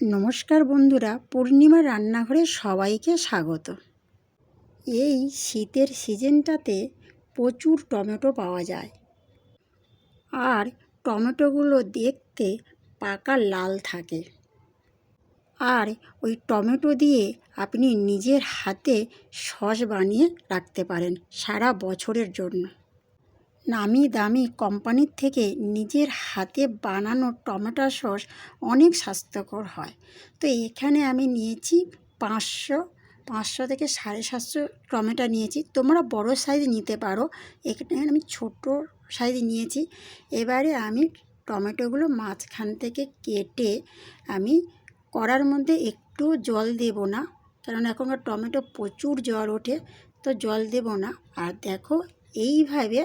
নমস্কার বন্ধুরা পূর্ণিমা রান্নাঘরে সবাইকে স্বাগত। এই শীতের সিজনটাতে প্রচুর টমেটো পাওয়া যায়। আর টমেটোগুলো দেখতে পাকা লাল থাকে। আর ওই টমেটো দিয়ে আপনি নিজের হাতে সস বানিয়ে রাখতে পারেন সারা বছরের জন্য। নামি দামি কোম্পানির থেকে নিজের হাতে বানানো টমেটো সস অনেক স্বাস্থ্যকর হয়। তো এখানে আমি নিয়েছি পাঁচশো পাঁচশো থেকে সাড়ে সাতশো টমেটো নিয়েছি। তোমরা বড় সাইজ নিতে পারো। এখানে আমি ছোট সাইজ নিয়েছি। এবারে আমি টমেটোগুলো মাঝখান থেকে কেটে আমি করার মধ্যে একটু জল দেব না, কারণ এখনকার টমেটো প্রচুর জল ওঠে, তো জল দেব না। আর দেখো, এইভাবে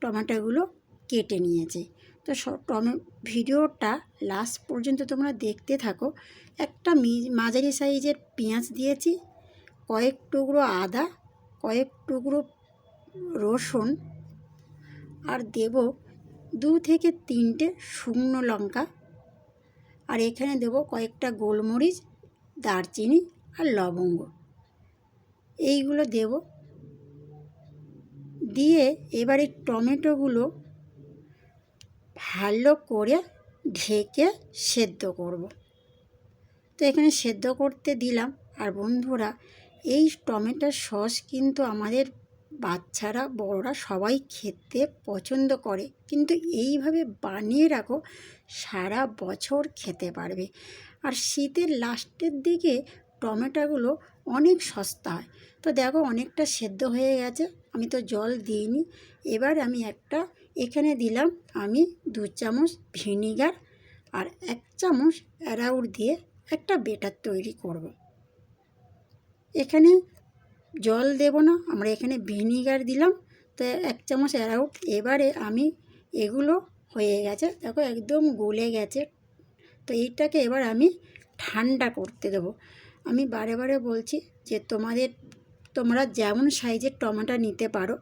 টমেটোগুলো কেটে নিয়েছি। তো টমে, ভিডিওটা লাস্ট পর্যন্ত তোমরা দেখতে থাকো। একটা মাঝারি সাইজের পেঁয়াজ দিয়েছি, কয়েক টুকরো আদা, কয়েক টুকরো রসুন আর দেব দু থেকে তিনটে শুকনো লঙ্কা। আর এখানে দেব কয়েকটা গোলমরিচ, দারচিনি আর লবঙ্গ। এইগুলো দেব দিয়ে এবারে টমেটোগুলো ভালো করে ঢেকে সেদ্ধ করব। তো এখানে সেদ্ধ করতে দিলাম। আর বন্ধুরা, এই টমেটোর সস কিন্তু আমাদের বাচ্চারা, বড়রা সবাই খেতে পছন্দ করে। কিন্তু এইভাবে বানিয়ে রাখো, সারা বছর খেতে পারবে। আর শীতের লাস্টের দিকে টমেটোগুলো অনেক সস্তা হয়। তো দেখো অনেকটা সেদ্ধ হয়ে গেছে, আমি তো জল দিইনি। এবার আমি একটা, এখানে দিলাম আমি দু চামচ ভিনিগার আর এক চামচ অ্যারাউট দিয়ে একটা বেটার তৈরি করব। এখানে জল দেব না, আমরা এখানে ভিনিগার দিলাম, তো এক চামচ অ্যারাউট এবারে আমি এগুলো হয়ে গেছে, দেখো একদম গলে গেছে। তো এইটাকে এবার আমি ঠান্ডা করতে দেবো। আমি বারে বারে বলছি যে তোমাদের, তোমরা যেমন সাইজের টমেটো নিতে পারো,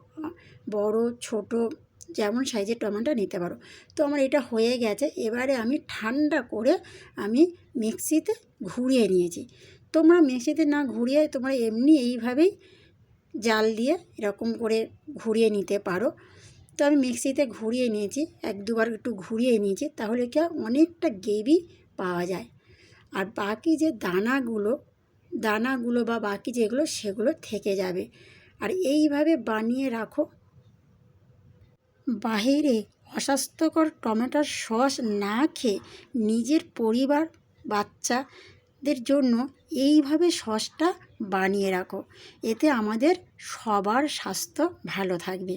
বড়, ছোট, যেমন সাইজের টমেটো নিতে পারো। তো আমার এটা হয়ে গেছে, এবারে আমি ঠান্ডা করে আমি মিক্সিতে ঘুরিয়ে নিয়েছি। তোমরা মিক্সিতে না ঘুরিয়ে তোমরা এমনি এইভাবেই জাল দিয়ে এরকম করে ঘুরিয়ে নিতে পারো। তো আমি মিক্সিতে ঘুরিয়ে নিয়েছি, এক দুবার একটু ঘুরিয়ে নিয়েছি, তাহলে কি অনেকটা গ্রেভি পাওয়া যায়। আর বাকি যে দানাগুলো দানাগুলো বা বাকি যেগুলো, সেগুলো থেকে যাবে। আর এইভাবে বানিয়ে রাখো। বাহিরে অস্বাস্থ্যকর টমেটোর সস না খেয়ে নিজের পরিবার, বাচ্চাদের জন্য এইভাবে সসটা বানিয়ে রাখো। এতে আমাদের সবার স্বাস্থ্য ভালো থাকবে।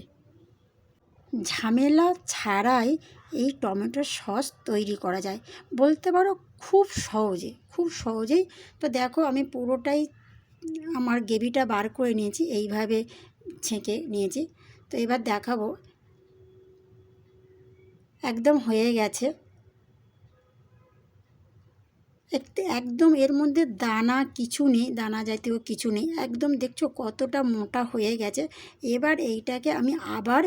ঝামেলা ছাড়াই এই টমেটোর সস তৈরি করা যায়। বলতে পারো খুব সহজে, খুব সহজেই। তো দেখো আমি পুরোটাই আমার গ্রেভিটা বার করে নিয়েছি, এইভাবে ছেঁকে নিয়েছি। তো এবার দেখাবো। একদম হয়ে গেছে। একদম এর মধ্যে দানা কিছু নেই, দানা জাতীয় কিছু নেই। একদম দেখছ কতটা মোটা হয়ে গেছে। এবার এইটাকে আমি আবার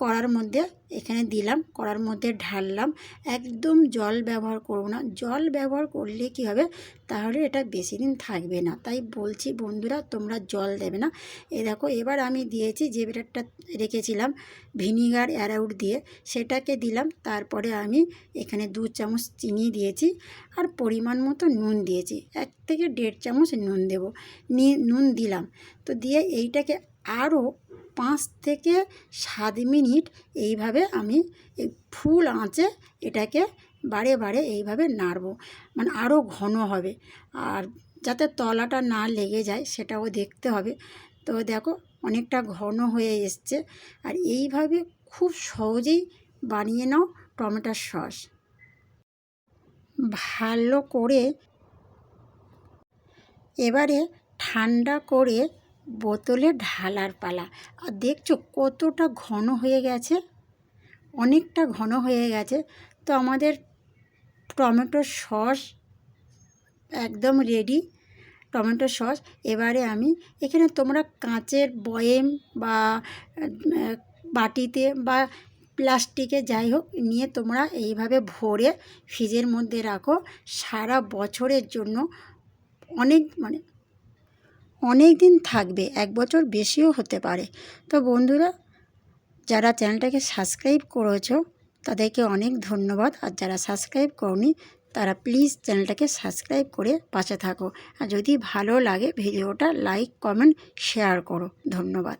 কড়ার মধ্যে এখানে দিলাম, কড়ার মধ্যে ঢাললাম। একদম জল ব্যবহার করব না। জল ব্যবহার করলে কি হবে? তাহলে এটা বেশি দিন থাকবে না। তাই বলছি বন্ধুরা, তোমরা জল দেবে না। এ দেখো, এবার আমি দিয়েছি যে বেটারটা রেখেছিলাম, ভিনিগার অ্যারাউট দিয়ে। সেটাকে দিলাম, তারপরে আমি এখানে দু চামচ চিনি দিয়েছি আর পরিমাণ মতো নুন দিয়েছি। এক থেকে দেড় চামচ নুন দেব। নিয়ে নুন দিলাম। তো দিয়ে এইটাকে আরও পাঁচ থেকে সাত মিনিট এইভাবে আমি ফুল আঁচে এটাকে বারে বারে এইভাবে নাড়ব। মানে আরও ঘন হবে। আর যাতে তলাটা না লেগে যায় সেটাও দেখতে হবে। তো দেখো অনেকটা ঘন হয়ে এসছে। আর এইভাবে খুব সহজেই বানিয়ে নাও টমেটোর সস। ভালো করে এবারে ঠান্ডা করে বোতলে ঢালার পালা। আর দেখছ কতটা ঘন হয়ে গেছে? অনেকটা ঘন হয়ে গেছে। তো আমাদের টমেটো সস একদম রেডি টমেটো সস। এবারে আমি এখানে তোমরা কাঁচের বয়েম বা বাটিতে বা প্লাস্টিকে যাই হোক নিয়ে তোমরা এইভাবে ভরে ফ্রিজের মধ্যে রাখো। সারা বছরের জন্য অনেক মানে অনেক দিন থাকবে, এক বছর বেশিও হতে পারে। তো বন্ধুরা, যারা চ্যানেলটাকে সাবস্ক্রাইব করেছ, তাদেরকে অনেক ধন্যবাদ। আর যারা সাবস্ক্রাইব করনি, তারা প্লিজ চ্যানেলটাকে সাবস্ক্রাইব করে পাশে থাকো। আর যদি ভালো লাগে, ভিডিওটা লাইক, কমেন্ট, শেয়ার করো। ধন্যবাদ।